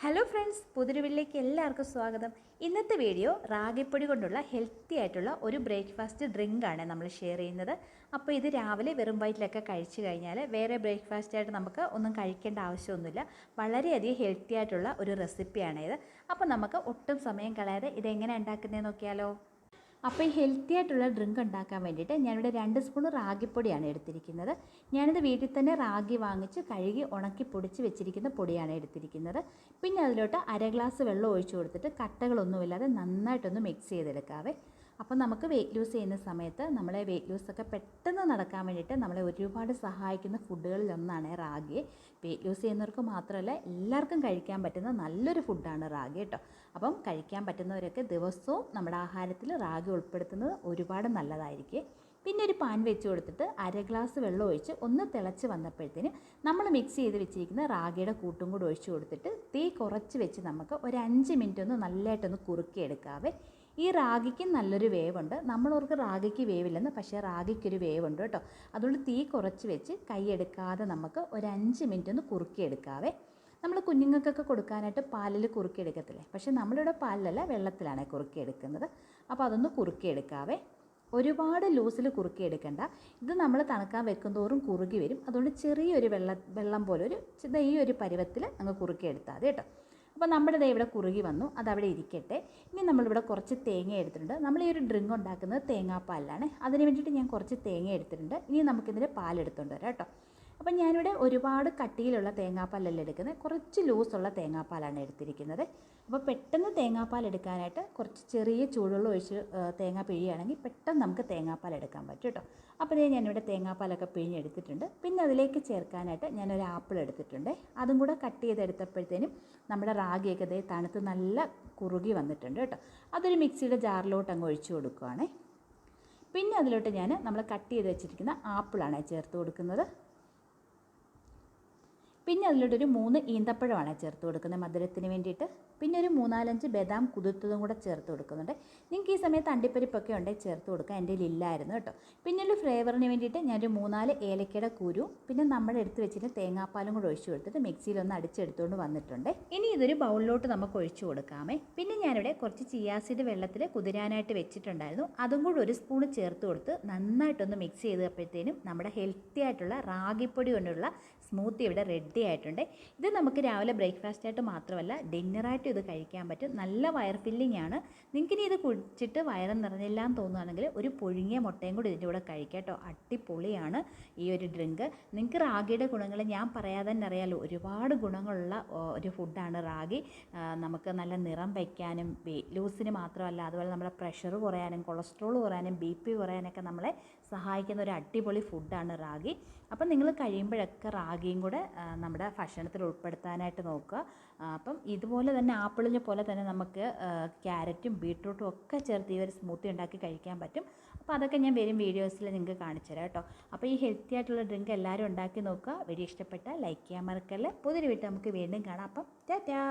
Hello friends പുതിരുവിലേക്ക് എല്ലാവർക്കും സ്വാഗതം. ഇന്നത്തെ വീഡിയോ റാഗിപ്പൊടി കൊണ്ടുള്ള ഹെൽത്തി ആയിട്ടുള്ള ഒരു ബ്രേക്ക്ഫാസ്റ്റ് ഡ്രിങ്കാണ് നമ്മൾ ഷെയർ ചെയ്യുന്നത്. അപ്പോൾ ഇത് രാവിലെ വെറും വയറ്റിലൊക്കെ കഴിച്ചു കഴിഞ്ഞാൽ വേറെ ബ്രേക്ക്ഫാസ്റ്റ് ആയിട്ട് നമുക്ക് ഒന്നും കഴിക്കേണ്ട ആവശ്യമൊന്നുമില്ല. വളരെയധികം ഹെൽത്തി ആയിട്ടുള്ള ഒരു റെസിപ്പിയാണ് ഇത് അപ്പോൾ നമുക്ക് ഒട്ടും സമയം കളയാതെ ഇതെങ്ങനെ ഉണ്ടാക്കുന്നതെന്ന് നോക്കിയാലോ? അപ്പോൾ ഈ ഹെൽത്തി ആയിട്ടുള്ള ഡ്രിങ്ക് ഉണ്ടാക്കാൻ വേണ്ടിയിട്ട് ഞാനിവിടെ രണ്ട് സ്പൂൺ റാഗിപ്പൊടിയാണ് എടുത്തിരിക്കുന്നത്. ഞാനിത് വീട്ടിൽ തന്നെ റാഗി വാങ്ങിച്ച് കഴുകി ഉണക്കി പൊടിച്ച് വെച്ചിരിക്കുന്ന പൊടിയാണ് എടുത്തിരിക്കുന്നത്. പിന്നെ അതിലോട്ട് അര ഗ്ലാസ് വെള്ളം ഒഴിച്ചു കൊടുത്തിട്ട് കട്ടകളൊന്നുമില്ലാതെ നന്നായിട്ടൊന്ന് മിക്സ് ചെയ്തെടുക്കാവേ. അപ്പോൾ നമുക്ക് വെയിറ്റ് ലൂസ് ചെയ്യുന്ന സമയത്ത് നമ്മളെ വെയിറ്റ് ലൂസൊക്കെ പെട്ടെന്ന് നടക്കാൻ വേണ്ടിയിട്ട് നമ്മളെ ഒരുപാട് സഹായിക്കുന്ന ഫുഡുകളിൽ ഒന്നാണ് റാഗി. വെയിറ്റ് ലൂസ് ചെയ്യുന്നവർക്ക് മാത്രമല്ല എല്ലാവർക്കും കഴിക്കാൻ പറ്റുന്ന നല്ലൊരു ഫുഡാണ് റാഗി കേട്ടോ. അപ്പം കഴിക്കാൻ പറ്റുന്നവരൊക്കെ ദിവസവും നമ്മുടെ ആഹാരത്തിൽ റാഗി ഉൾപ്പെടുത്തുന്നത് ഒരുപാട് നല്ലതായിരിക്കും. പിന്നെ ഒരു പാൻ വെച്ച് കൊടുത്തിട്ട് അര ഗ്ലാസ് വെള്ളം ഒഴിച്ച് ഒന്ന് തിളച്ച് വന്നപ്പോഴത്തേന് നമ്മൾ മിക്സ് ചെയ്ത് വെച്ചിരിക്കുന്ന റാഗിയുടെ കൂട്ടും കൂടി ഒഴിച്ച് കൊടുത്തിട്ട് തീ കുറച്ച് വെച്ച് നമുക്ക് ഒരു അഞ്ച് മിനിറ്റ് ഒന്ന് നല്ലതായിട്ടൊന്ന് കുറുക്കിയെടുക്കാവേ. ഈ റാഗിക്ക് നല്ലൊരു വേവുണ്ട്. നമ്മളവർക്ക് റാഗിക്ക് വേവില്ലെന്ന് പക്ഷേ റാഗിക്കൊരു വേവുണ്ട് കേട്ടോ. അതുകൊണ്ട് തീ കുറച്ച് വെച്ച് കൈയെടുക്കാതെ നമുക്ക് ഒരു അഞ്ച് മിനിറ്റ് ഒന്ന് കുറുക്കിയെടുക്കാവേ. നമ്മൾ കുഞ്ഞുങ്ങൾക്കൊക്കെ കൊടുക്കാനായിട്ട് പാലിൽ കുറുക്കിയെടുക്കത്തില്ലേ? പക്ഷേ നമ്മളിവിടെ പാലിലല്ല വെള്ളത്തിലാണ് കുറുക്കിയെടുക്കുന്നത്. അപ്പോൾ അതൊന്ന് കുറുക്കിയെടുക്കാവേ. ഒരുപാട് ലൂസിൽ കുറുക്കിയെടുക്കണ്ട. ഇത് നമ്മൾ തണുക്കാൻ വെക്കും തോറും കുറുകി വരും. അതുകൊണ്ട് ചെറിയൊരു വെള്ള വെള്ളം പോലെ ഒരു ഈ ഒരു പരുവത്തിൽ അങ്ങ് കുറുക്കിയെടുത്താൽ മതി കേട്ടോ. അപ്പോൾ നമ്മുടെ ദേ ഇവിടെ കുറുകി വന്നു. അതവിടെ ഇരിക്കട്ടെ. ഇനി നമ്മളിവിടെ കുറച്ച് തേങ്ങ എടുത്തിട്ടുണ്ട്. നമ്മൾ ഈ ഒരു ഡ്രിങ്ക് ഉണ്ടാക്കുന്നത് തേങ്ങാപ്പാലിലാണ്. അതിന് വേണ്ടിയിട്ട് ഞാൻ കുറച്ച് തേങ്ങ എടുത്തിട്ടുണ്ട്. ഇനി നമുക്കിതിന്റെ പാലെടുത്തുകൊണ്ട് വരാം കേട്ടോ. അപ്പം ഞാനിവിടെ ഒരുപാട് കട്ടിയിലുള്ള തേങ്ങാപ്പാലല്ല എടുക്കുന്നത്? കുറച്ച് ലൂസുള്ള തേങ്ങാപ്പാലാണ് എടുത്തിരിക്കുന്നത്. അപ്പോൾ പെട്ടെന്ന് തേങ്ങാപ്പാൽ എടുക്കാനായിട്ട് കുറച്ച് ചെറിയ ചൂടുള്ള ഒഴിച്ച് തേങ്ങ പിഴിയാണെങ്കിൽ പെട്ടെന്ന് നമുക്ക് തേങ്ങാപ്പാൽ എടുക്കാൻ പറ്റും കേട്ടോ. അപ്പോൾ ഇതേ ഞാനിവിടെ തേങ്ങാപ്പാലൊക്കെ പിഴിഞ്ഞെടുത്തിട്ടുണ്ട് പിന്നെ അതിലേക്ക് ചേർക്കാനായിട്ട് ഞാനൊരു ആപ്പിൾ എടുത്തിട്ടുണ്ട്. അതും കൂടെ കട്ട് ചെയ്തെടുത്തപ്പോഴത്തേനും നമ്മുടെ റാഗിയൊക്കെ ഇതേ തണുത്ത് നല്ല കുറുകി വന്നിട്ടുണ്ട് കേട്ടോ. അതൊരു മിക്സിയുടെ ജാറിലോട്ട് അങ്ങ് ഒഴിച്ചു കൊടുക്കുവാണേ. പിന്നെ അതിലോട്ട് ഞാൻ നമ്മൾ കട്ട് ചെയ്ത് വെച്ചിരിക്കുന്ന ആപ്പിളാണ് ചേർത്ത് കൊടുക്കുന്നത്. പിന്നെ അതിലോട്ടൊരു മൂന്ന് ഈന്തപ്പഴമാണ് ചേർത്ത് കൊടുക്കുന്നത് മധുരത്തിന് വേണ്ടിയിട്ട്. പിന്നെ ഒരു മൂന്നാലഞ്ച് ബദാം കുതിർത്തതും കൂടെ ചേർത്ത് കൊടുക്കുന്നുണ്ട്. നിങ്ങൾക്ക് ഈ സമയത്ത് അണ്ടിപ്പരിപ്പൊക്കെ ഉണ്ടെങ്കിൽ ചേർത്ത് കൊടുക്കുക എന്റെ ഇല്ലായിരുന്നു കേട്ടോ. പിന്നെ ഒരു ഫ്ലേവറിന് വേണ്ടിയിട്ട് ഞാനൊരു മൂന്നാൽ ഏലക്കയുടെ കുരു പിന്നെ നമ്മൾ എടുത്ത് വെച്ചിട്ട് തേങ്ങാപ്പാലും കൂടെ ഒഴിച്ചു കൊടുത്തിട്ട് മിക്സിയിലൊന്ന് അടിച്ചെടുത്തുകൊണ്ട് വന്നിട്ടുണ്ട്. ഇനി ഇതൊരു ബൗളിലോട്ട് നമുക്ക് ഒഴിച്ചു കൊടുക്കാമേ. പിന്നെ ഞാനിവിടെ കുറച്ച് ചിയാസിഡ് വെള്ളത്തിൽ കുതിരാനായിട്ട് വെച്ചിട്ടുണ്ടായിരുന്നു. അതും കൂടെ ഒരു സ്പൂൺ ചേർത്ത് കൊടുത്ത് നന്നായിട്ടൊന്ന് മിക്സ് ചെയ്തപ്പോഴത്തേനും നമ്മുടെ ഹെൽത്തി ആയിട്ടുള്ള റാഗിപ്പൊടി കൊണ്ടുള്ള സ്മൂത്തി ഇവിടെ റെഡി ആയിട്ടുണ്ട് ഇത് നമുക്ക് രാവിലെ ബ്രേക്ക്ഫാസ്റ്റ് ആയിട്ട് മാത്രമല്ല ഡിന്നറായിട്ട് ഇത് കഴിക്കാൻ പറ്റും. നല്ല വയർ ഫില്ലിംഗ് ആണ്. നിങ്ങൾക്കിനി ഇത് കുടിച്ചിട്ട് വയറ് നിറഞ്ഞില്ല എന്ന് തോന്നുകയാണെങ്കിൽ ഒരു പുഴുങ്ങിയ മുട്ടയും കൂടി ഇതിന്റെ കൂടെ കഴിക്കാം കേട്ടോ. അടിപൊളിയാണ് ഈ ഒരു ഡ്രിങ്ക് നിങ്ങൾക്ക് റാഗിയുടെ ഗുണങ്ങൾ ഞാൻ പറയാതെ തന്നെ അറിയാലോ. ഒരുപാട് ഗുണങ്ങളുള്ള ഒരു ഫുഡാണ് റാഗി. നമുക്ക് നല്ല നിറം വയ്ക്കാനും ലൂസിന് മാത്രമല്ല അതുപോലെ നമ്മുടെ പ്രഷർ കുറയാനും കൊളസ്ട്രോൾ കുറയാനും ബി പി കുറയാനൊക്കെ നമ്മളെ സഹായിക്കുന്ന ഒരു അടിപൊളി ഫുഡാണ് റാഗി. അപ്പം നിങ്ങൾ കഴിയുമ്പോഴൊക്കെ റാഗിയും കൂടെ നമ്മുടെ ഭക്ഷണത്തിൽ ഉൾപ്പെടുത്താനായിട്ട് നോക്കുക. അപ്പം ഇതുപോലെ തന്നെ ആപ്പിളിനെ പോലെ തന്നെ നമുക്ക് ക്യാരറ്റും ബീട്രൂട്ടും ഒക്കെ ചേർത്ത് ഈ ഒരു സ്മൂത്തി ഉണ്ടാക്കി കഴിക്കാൻ പറ്റും. അപ്പോൾ അതൊക്കെ ഞാൻ വരും വീഡിയോസിൽ നിങ്ങൾക്ക് കാണിച്ചു തരാം കേട്ടോ. അപ്പോൾ ഈ ഹെൽത്തി ആയിട്ടുള്ള ഡ്രിങ്ക് എല്ലാവരും ഉണ്ടാക്കി നോക്കുക. വീഡിയോ ഇഷ്ടപ്പെട്ട ലൈക്ക് ചെയ്യാൻ മറക്കല്ലേ. പുതിയൊരു വീട്ടിൽ നമുക്ക് വീണ്ടും കാണാം. അപ്പം ടാറ്റാ!